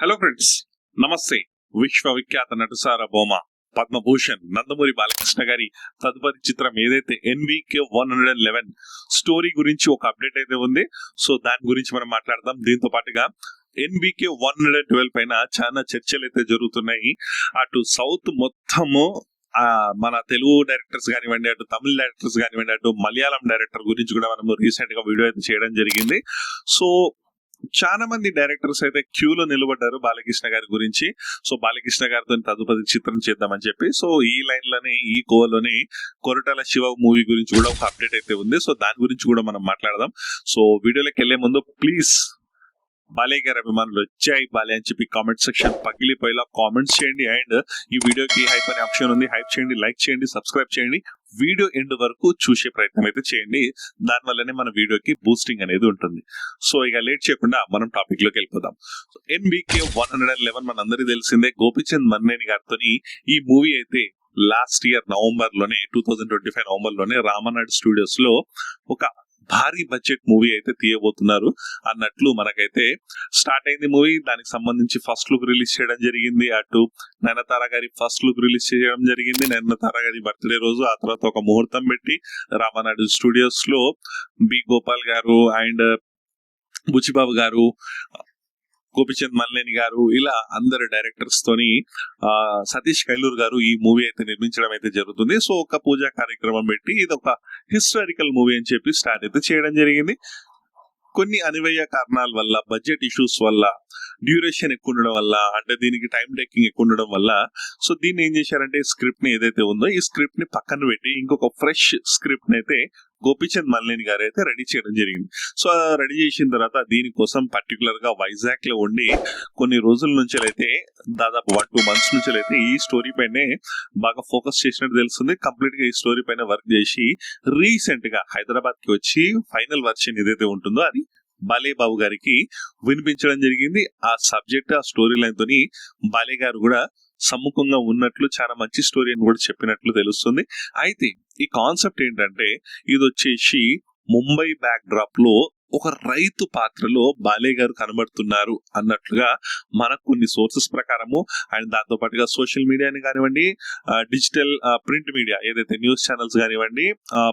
Hello friends నమస్తే. విశ్వవిఖ్యాత నటుసార బొమ్మ పద్మభూషణ్ నందమూరి బాలకృష్ణ గారి తదుపరి చిత్రం ఏదైతే NBK one hundred and eleven story గురించి ఒక అప్డేట్ అయితే ఉంది. సో దాని గురించి మనం మాట్లాడదాం. దీంతో పాటుగా NBK one hundred and twelve పైన చాలా చర్చలు అయితే జరుగుతున్నాయి. అటు సౌత్ మొత్తము మన తెలుగు డైరెక్టర్స్ కానివ్వండి అటు తమిళ డైరెక్టర్స్ కానివ్వండి అటు మలయాళం డైరెక్టర్ గురించి కూడా మనం రీసెంట్గా వీడియో అయితే చేయడం జరిగింది. సో చాలా మంది డైరెక్టర్స్ అయితే క్యూలో నిలబడ్డారు బాలకృష్ణ గారి గురించి. సో బాలకృష్ణ గారితో తదుపరి చిత్రం చేద్దామని చెప్పి. సో ఈ లైన్లోనే ఈ కోలోనే కొరటాల శివ మూవీ గురించి కూడా ఒక అప్డేట్ అయితే ఉంది. సో దాని గురించి కూడా మనం మాట్లాడదాం. సో వీడియోలోకి వెళ్ళే ముందు ప్లీజ్ బాలయ్య గారి అభిమానులు వచ్చాయి. బాలయ్య అని చెప్పి కామెంట్ సెక్షన్ పగిలిపోయేలా కామెంట్స్ చేయండి. అండ్ ఈ వీడియోకి హైప్ అనే ఆప్షన్ ఉంది. హైప్ చేయండి లైక్ చేయండి సబ్స్క్రైబ్ చేయండి. వీడియో ఎండ్ వరకు చూసే ప్రయత్నం అయితే చేయండి. దానివల్లనే మన వీడియోకి బూస్టింగ్ అనేది ఉంటుంది. సో ఇక లేట్ చేయకుండా మనం టాపిక్లోకి వెళ్ళిపోదాం. NBK one hundred and eleven మన అందరికీ తెలిసిందే. గోపిచంద్ మన్నేని గారితో ఈ మూవీ అయితే లాస్ట్ ఇయర్ నవంబర్లోనే టూ థౌజండ్ ట్వంటీ ఫైవ్ నవంబర్లోనే రామనాడు స్టూడియోస్లో ఒక భారీ బడ్జెట్ మూవీ అయితే తీయబోతున్నారు. అన్నట్లు మనకైతే స్టార్ట్ అయింది మూవీ. దానికి సంబంధించి ఫస్ట్ లుక్ రిలీజ్ చేయడం జరిగింది. అటు నయనతార గారి ఫస్ట్ లుక్ రిలీజ్ చేయడం జరిగింది. నయనతార గారి బర్త్డే రోజు ఆ తర్వాత ఒక ముహూర్తం పెట్టి రామనాడు స్టూడియోస్లో బి గోపాల్ గారు అండ్ బుచ్చిబాబు గారు గోపిచంద్ మల్లేని గారు ఇలా అందరు డైరెక్టర్స్ తోని ఆ, సతీష్ కైలూర్ గారు ఈ మూవీ అయితే నిర్మించడం అయితే జరుగుతుంది. సో ఒక పూజా కార్యక్రమం పెట్టి ఇది ఒక హిస్టారికల్ మూవీ అని చెప్పి స్టార్ట్ అయితే చేయడం జరిగింది. కొన్ని అనివయ్య కారణాల వల్ల బడ్జెట్ ఇష్యూస్ వల్ల డ్యూరేషన్ ఎక్కువ ఉండడం వల్ల అంటే దీనికి టైం టేకింగ్ ఎక్కువ ఉండడం వల్ల సో దీన్ని ఏం చేశారంటే స్క్రిప్ట్ని ఏదైతే ఉందో ఈ స్క్రిప్ట్ని పక్కన పెట్టి ఇంకొక ఫ్రెష్ స్క్రిప్ట్ని అయితే గోపిచంద్ మల్లేని గారు అయితే రెడీ చేయడం జరిగింది. సో రెడీ చేసిన తర్వాత దీనికోసం పర్టికులర్గా వైజాగ్లో ఉండి కొన్ని రోజుల నుంచి అయితే దాదాపు వన్ టూ మంత్స్ నుంచి అయితే ఈ స్టోరీ పైనే బాగా ఫోకస్ చేసినట్టు తెలుస్తుంది. కంప్లీట్గా ఈ స్టోరీ పైన వర్క్ చేసి రీసెంట్గా హైదరాబాద్కి వచ్చి ఫైనల్ వర్షన్ ఏదైతే ఉంటుందో అది బాలే బాబు గారికి వినిపించడం జరిగింది. ఆ సబ్జెక్ట్ ఆ స్టోరీ లైన్ తోని బాలే గారు కూడా సమ్ముఖంగా ఉన్నట్లు చాలా మంచి స్టోరీ అని కూడా చెప్పినట్లు తెలుస్తుంది. అయితే ఈ కాన్సెప్ట్ ఏంటంటే ఇది వచ్చేసి ముంబై బ్యాక్ డ్రాప్లో ఒక రైతు పాత్రలో బాలే గారు కనబడుతున్నారు అన్నట్లుగా మనకు కొన్ని సోర్సెస్ ప్రకారము అండ్ దాంతో పాటుగా సోషల్ మీడియాని కానివ్వండి డిజిటల్ ప్రింట్ మీడియా ఏదైతే న్యూస్ ఛానల్స్ కానివ్వండి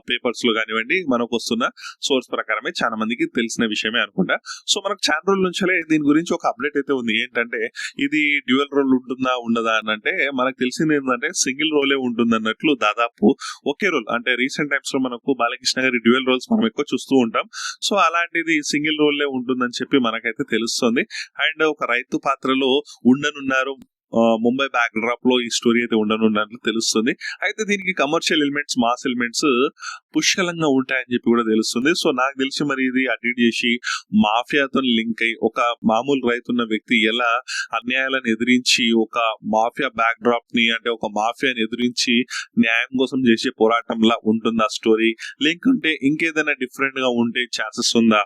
పేపర్స్లో కానివ్వండి మనకు వస్తున్న సోర్స్ ప్రకారమే చాలా మందికి తెలిసిన విషయమే అనుకుంటా. సో మనకు చాలా రోజుల నుంచే దీని గురించి ఒక అప్డేట్ అయితే ఉంది. ఏంటంటే ఇది డ్యూయల్ రోల్ ఉంటుందా ఉండదా అని అంటే మనకు తెలిసింది ఏంటంటే సింగిల్ రోలే ఉంటుంది అన్నట్లు దాదాపు ఒకే రోల్. అంటే రీసెంట్ టైమ్స్లో మనకు బాలకృష్ణ గారి డ్యూయల్ రోల్స్ మనం ఎక్కువ చూస్తూ ఉంటాం. సో అలా లాంటిది సింగిల్ రోల్లే ఉంటుందని చెప్పి మనకైతే తెలుస్తుంది. అండ్ ఒక రైతు పాత్రలో ఉండనున్నారు ముంబై బ్యాక్ డ్రాప్లో ఈ స్టోరీ అయితే ఉండనున్నట్లు తెలుస్తుంది. అయితే దీనికి కమర్షియల్ ఎలిమెంట్స్ మాస్ ఎలిమెంట్స్ పుష్కలంగా ఉంటాయని చెప్పి కూడా తెలుస్తుంది. సో నాకు తెలిసి మరి ఇది అడిట్ చేసి మాఫియాతో లింక్ అయి ఒక మామూలు రైతున్న వ్యక్తి ఎలా అన్యాయాలను ఎదిరించి ఒక మాఫియా బ్యాక్ డ్రాప్ని అంటే ఒక మాఫియాని ఎదిరించి న్యాయం కోసం చేసే పోరాటంలా ఉంటుంది ఆ స్టోరీ లింక్ ఉంటే ఇంకేదైనా డిఫరెంట్గా ఉంటే ఛాన్సెస్ ఉందా?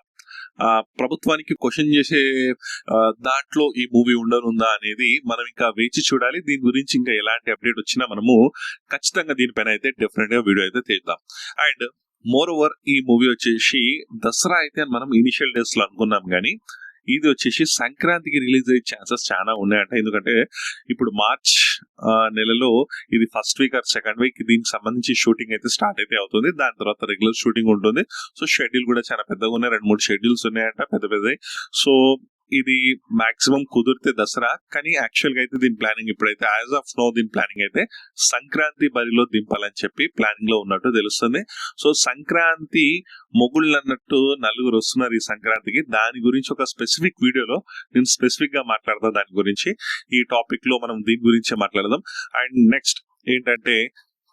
ప్రభుత్వానికి క్వశ్చన్ చేసే దాంట్లో ఈ మూవీ ఉండనుందా అనేది మనం ఇంకా వేచి చూడాలి. దీని గురించి ఇంకా ఎలాంటి అప్డేట్ వచ్చినా మనము ఖచ్చితంగా దీనిపైన అయితే డెఫినెట్గా వీడియో అయితే తీద్దాం. అండ్ మోర్ ఓవర్ ఈ మూవీ వచ్చేసి దసరా అయితే మనం ఇనిషియల్ డేస్లో అనుకున్నాం కానీ ఇది వచ్చేసి సంక్రాంతికి రిలీజ్ అయ్యే ఛాన్సెస్ చాలా ఉన్నాయంట. ఎందుకంటే ఇప్పుడు మార్చ్ నెలలో ఇది first week or second week దీనికి సంబంధించి షూటింగ్ అయితే స్టార్ట్ అయితే అవుతుంది. దాని తర్వాత రెగ్యులర్ షూటింగ్ ఉంటుంది. సో షెడ్యూల్ కూడా చాలా పెద్దగా ఉన్నాయి. రెండు మూడు షెడ్యూల్స్ ఉన్నాయంట పెద్ద పెద్దవి. సో ఇది మాక్సిమం కుదిరితే దసరా కానీ యాక్చువల్గా అయితే దీని ప్లానింగ్ ఇప్పుడైతే యాజ్ ఆఫ్ నో దీని ప్లానింగ్ అయితే సంక్రాంతి బరిలో దింపాలని చెప్పి ప్లానింగ్లో ఉన్నట్టు తెలుస్తుంది. సో సంక్రాంతి మొగుళ్ళు అన్నట్టు నలుగురు వస్తున్నారు ఈ సంక్రాంతికి. దాని గురించి ఒక స్పెసిఫిక్ వీడియోలో నేను స్పెసిఫిక్గా మాట్లాడతా దాని గురించి. ఈ టాపిక్లో మనం దీని గురించే మాట్లాడదాం. అండ్ నెక్స్ట్ ఏంటంటే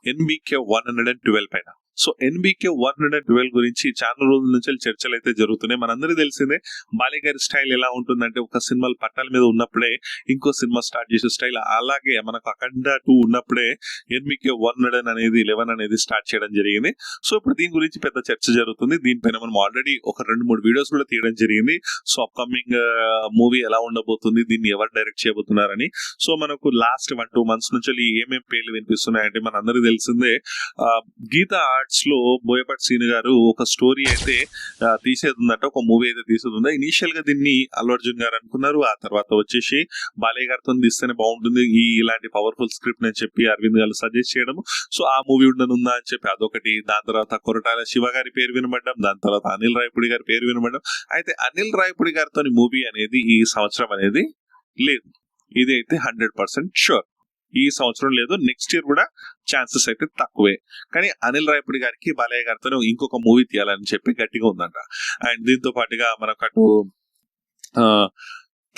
NBK one hundred and twelve పైన. So NBK one hundred twelve గురించి చాలా రోజుల నుంచి చర్చలు అయితే జరుగుతున్నాయి. మనందరికీ తెలిసిందే బాలి గారి స్టైల్ ఎలా ఉంటుందంటే ఒక సినిమాలు పట్టాల మీద ఉన్నప్పుడే ఇంకో సినిమా స్టార్ట్ చేసే స్టైల్ అలాగే మనకు అఖండ టూ ఉన్నప్పుడే ఎన్బికే వన్ హండ్రెడ్ అనేది లెవెన్ అనేది స్టార్ట్ చేయడం జరిగింది. సో ఇప్పుడు దీని గురించి పెద్ద చర్చ జరుగుతుంది. దీనిపైన మనం ఆల్రెడీ ఒక రెండు మూడు వీడియోస్ కూడా తీయడం జరిగింది. సో అప్కమింగ్ మూవీ ఎలా ఉండబోతుంది దీన్ని ఎవరు డైరెక్ట్ చేయబోతున్నారని. సో మనకు లాస్ట్ వన్ టూ మంత్స్ నుంచి ఏమేం పేర్లు వినిపిస్తున్నాయంటే మన తెలిసిందే ఆ, గీత పార్ట్స్లో బోయపాటి సీని గారు ఒక స్టోరీ అయితే తీసేది ఉందంట ఒక మూవీ అయితే తీసేది ఉందా ఇనీషియల్గా దీన్ని అల్లు అర్జున్ గారు అనుకున్నారు. ఆ తర్వాత వచ్చేసి బాలయ్య గారితో తీస్తేనే బాగుంటుంది. ఈ ఇలాంటి పవర్ఫుల్ స్క్రిప్ట్ అని చెప్పి అరవింద్ గారు సజెస్ట్ చేయడం సో ఆ మూవీ ఉండనుందా అని చెప్పి అదొకటి దాని తర్వాత కొరటాల శివ గారి పేరు వినబడ్డం దాని తర్వాత అనిల్ రాయపూడి గారి పేరు వినబడ్డం. అయితే అనిల్ రాయపూడి గారితో మూవీ అనేది ఈ సంవత్సరం అనేది లేదు. ఇది అయితే హండ్రెడ్ పర్సెంట్ షూర్ ఈ సంవత్సరం లేదు నెక్స్ట్ ఇయర్ కూడా ఛాన్సెస్ అయితే తక్కువే. కానీ అనిల్ రాయపూడి గారికి బాలయ్య గారితో ఇంకొక మూవీ తీయాలని చెప్పి గట్టిగా ఉందంట. అండ్ దీంతో పాటుగా మనకు అటు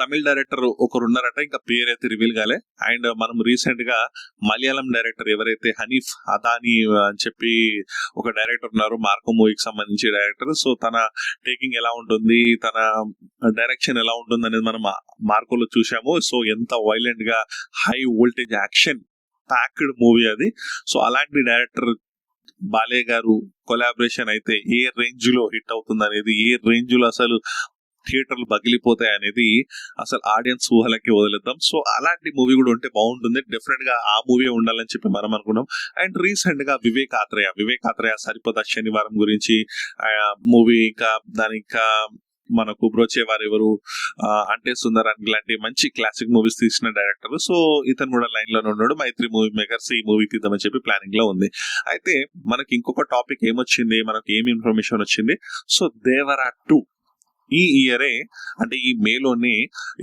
తమిళ డైరెక్టర్ ఒకరున్నారట ఇంకా పేరు అయితే రివీల్ కాలే. అండ్ మనం రీసెంట్గా మలయాళం డైరెక్టర్ ఎవరైతే హనీఫ్ అదాని అని చెప్పి ఒక డైరెక్టర్ ఉన్నారు మార్కో మూవీకి సంబంధించి డైరెక్టర్ సో తన టేకింగ్ ఎలా ఉంటుంది తన డైరెక్షన్ ఎలా ఉంటుంది అనేది మనం మార్కోలో చూసాము సో ఎంత వైలెంట్గా high voltage action packed movie అది. సో అలాంటి డైరెక్టర్ బాలే గారు కొలాబరేషన్ అయితే ఏ రేంజ్లో హిట్ అవుతుంది అనేది ఏ రేంజ్లో అసలు థియేటర్లు పగిలిపోతాయి అనేది అసలు ఆడియన్స్ ఊహలకి వదిలేద్దాం. సో అలాంటి మూవీ కూడా ఉంటే బాగుంటుంది. డెఫినెట్గా ఆ మూవీ ఉండాలని చెప్పి మనం అనుకున్నాం. అండ్ రీసెంట్గా వివేక్ ఆత్రేయ వివేక్ ఆత్రేయ సరిపోతా శనివారం గురించి మూవీ ఇంకా దాని ఇంకా మనకు బ్రోచే వారు ఎవరు ఆ, అంటే సుందరానికి లాంటి మంచి క్లాసిక్ మూవీస్ తీసిన డైరెక్టర్ సో ఇతను కూడా లైన్లోనే ఉన్నాడు. మైత్రి మూవీ మేకర్స్ ఈ మూవీ తీద్దామని చెప్పి ప్లానింగ్లో ఉంది. అయితే మనకి ఇంకొక టాపిక్ ఏమొచ్చింది? మనకి ఏం ఇన్ఫర్మేషన్ వచ్చింది? సో దేవరా టూ ఈ ఇయరే అంటే ఈ మేలోనే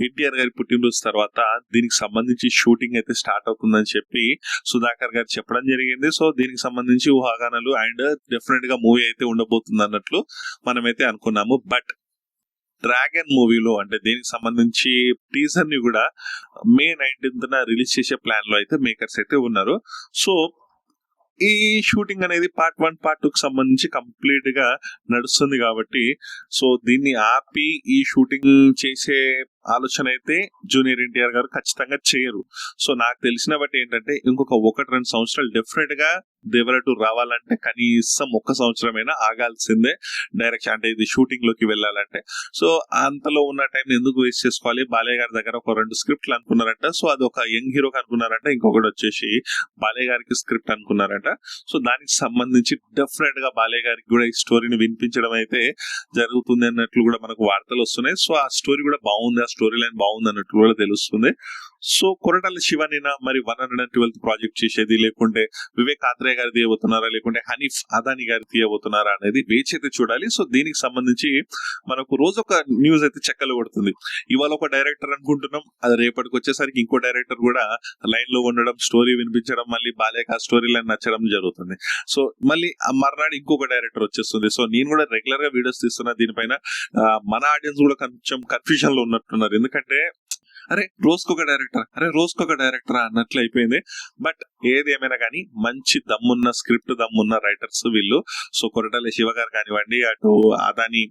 ఎన్టీఆర్ గారి పుట్టినరోజు తర్వాత దీనికి సంబంధించి షూటింగ్ అయితే స్టార్ట్ అవుతుందని చెప్పి సుధాకర్ గారు చెప్పడం జరిగింది. సో దీనికి సంబంధించి ఊహాగానాలు అండ్ డెఫినెట్గా మూవీ అయితే ఉండబోతుంది అన్నట్లు మనమైతే అనుకున్నాము. బట్ డ్రాగన్ మూవీలో అంటే దీనికి సంబంధించి టీజర్ని కూడా మే నైన్టీన్త్ రిలీజ్ చేసే ప్లాన్లో అయితే మేకర్స్ అయితే ఉన్నారు. సో ఈ షూటింగ్ అనేది పార్ట్ వన్ పార్ట్ టూకి సంబంధించి కంప్లీట్గా నడుస్తుంది కాబట్టి సో దీన్ని ఆపి ఈ షూటింగ్ చేసే ఆలోచన అయితే జూనియర్ ఎన్టీఆర్ గారు ఖచ్చితంగా చేయరు. సో నాకు తెలిసిన బట్టి ఏంటంటే ఇంకొక ఒకటి రెండు సంవత్సరాలు డెఫినెట్గా దేవరటు రావాలంటే కనీసం ఒక్క సంవత్సరమైనా ఆగాల్సిందే. డైరెక్షన్ అంటే ఇది షూటింగ్లోకి వెళ్ళాలంటే. సో అంతలో ఉన్న టైం ఎందుకు వేస్ట్ చేసుకోవాలి? బాలయ్య గారి దగ్గర ఒక రెండు స్క్రిప్ట్లు అనుకున్నారంట. సో అది ఒక యంగ్ హీరోకి అనుకున్నారంట. ఇంకొకటి వచ్చేసి బాలయ్య గారికి స్క్రిప్ట్ అనుకున్నారంట. సో దానికి సంబంధించి డెఫినెట్గా బాలయ్య గారికి కూడా ఈ స్టోరీని వినిపించడం అయితే జరుగుతుంది అన్నట్లు కూడా మనకు వార్తలు వస్తున్నాయి. సో ఆ స్టోరీ కూడా బాగుంది. ఆ స్టోరీ లైన్ బాగుంది అన్నట్లు కూడా తెలుస్తుంది. సో కొరటాల శివనినా మరి one hundred and twelfth project చేసేది లేకుంటే వివేక్ ఆత్రేయ గారి తీయబోతున్నారా లేకుంటే హనీఫ్ అదాని గారి తీయబోతున్నారా అనేది వేచి అయితే చూడాలి. సో దీనికి సంబంధించి మనకు రోజు ఒక న్యూస్ అయితే చెక్కలు కొడుతుంది. ఇవాళ ఒక డైరెక్టర్ అనుకుంటున్నాం. అది రేపటికి వచ్చేసరికి ఇంకో డైరెక్టర్ కూడా లైన్లో ఉండడం స్టోరీ వినిపించడం మళ్ళీ బాలేక స్టోరీ లైన్ నచ్చడం జరుగుతుంది. సో మళ్ళీ ఆ మర్నాడు ఇంకొక డైరెక్టర్ వచ్చేస్తుంది. సో నేను కూడా రెగ్యులర్గా వీడియోస్ తీస్తున్నా. దీనిపైన మన ఆడియన్స్ కూడా కొంచెం కన్ఫ్యూజన్లో ఉన్నట్టున్నారు. ఎందుకంటే అరే రోజుకొక డైరెక్టర్? అరే రోజుకొక డైరెక్టర్? అన్నట్లు అయిపోయింది. బట్ ఏది ఏమైనా కానీ మంచి దమ్మున్న స్క్రిప్ట్ దమ్మున్న రైటర్స్ వీళ్ళు. సో కొరటాల శివ గారు కానివ్వండి అటు అదాని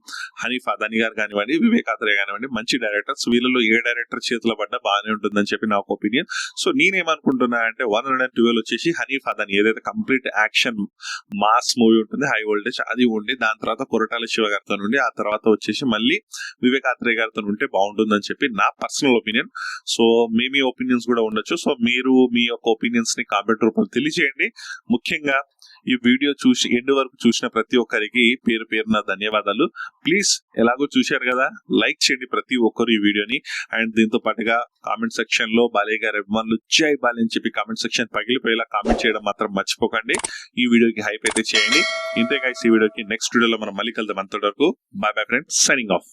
హనీఫ్ అదాని గారు కానివ్వండి వివేక్ ఆత్రేయ కానివ్వండి మంచి డైరెక్టర్స్ వీళ్ళలో ఏ డైరెక్టర్ చేతిలో పడ్డా బాగానే ఉంటుందని చెప్పి నా ఒక ఒపీనియన్ సో నేనేమనుకుంటున్నా అంటే వన్ హండ్రెడ్ అండ్ ట్వెల్వ్ వచ్చేసి హనీఫ్ అదాని ఏదైతే కంప్లీట్ యాక్షన్ మాస్ మూవీ ఉంటుంది హై వోల్టేజ్ అది ఉండి దాని తర్వాత కొరటాల శివ గారితో ఉండి ఆ తర్వాత వచ్చేసి మళ్ళీ వివేక్ ఆత్రేయ గారితో ఉంటే బాగుంటుందని చెప్పి నా పర్సనల్ ఒపీనియన్ సో మీ మీ ఒపీనియన్స్ కూడా ఉండొచ్చు. సో మీరు మీ యొక్క ఒపీనియన్స్ని కామెంట్ రూపంలో తెలియజేయండి. ముఖ్యంగా ఈ వీడియో చూసి ఎండ్ వరకు చూసిన ప్రతి ఒక్కరికి పేరు పేరున ధన్యవాదాలు. ప్లీజ్ ఎలాగో చూశారు కదా లైక్ చేయండి ప్రతి ఒక్కరు ఈ వీడియోని. అండ్ దీంతో పాటుగా కామెంట్ సెక్షన్లో బాలయ్య గారి అభిమానులు జై బాలే అని చెప్పి కామెంట్ సెక్షన్ పగిలిపోయేలా కామెంట్ చేయడం మాత్రం మర్చిపోకండి. ఈ వీడియోకి హైప్ అయితే చేయండి. ఇంతే ఈ వీడియోకి నెక్స్ట్ వీడియోలో మనం మళ్ళీ కలుద్దాం అంతవరకు. Bye bye friends signing off